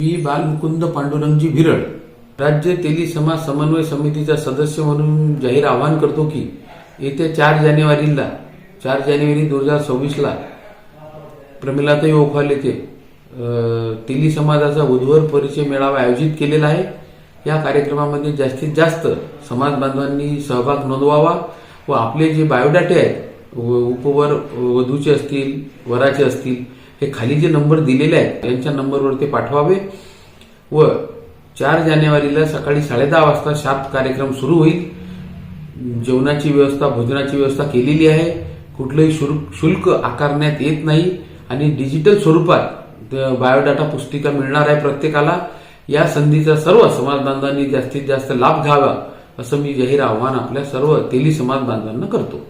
मी बालमुकुंद पांडुरंगजी भिरड राज्य तेली समाज समन्वय समितीचा सदस्य म्हणून जाहीर आवाहन करतो की येत्या चार जानेवारीला चार जानेवारी दोन हजार सव्वीसला प्रमिलाताई ओखाल येथे तेली समाजाचा वधूवर परिचय मेळावा आयोजित केलेला आहे. या कार्यक्रमामध्ये जास्तीत जास्त समाज बांधवांनी सहभाग नोंदवावा व आपले जे बायोडाटे आहेत व- उपवर वधूचे असतील वराचे असतील हे खाली जे नंबर दिलेले आहेत त्यांच्या नंबरवर ते पाठवावे. व चार जानेवारीला सकाळी साडेदहा वाजता शाप कार्यक्रम सुरू होईल. जेवणाची व्यवस्था भोजनाची व्यवस्था केलेली आहे. कुठलंही शुल्क शुल्क आकारण्यात येत नाही. आणि डिजिटल स्वरूपात बायोडाटा पुस्तिका मिळणार आहे प्रत्येकाला. या संधीचा सर्व समाज बांधवांनी जास्तीत जास्त लाभ घ्यावा असं मी जाहीर आव्हान आपल्या सर्व तेली समाज बांधवांना करतो.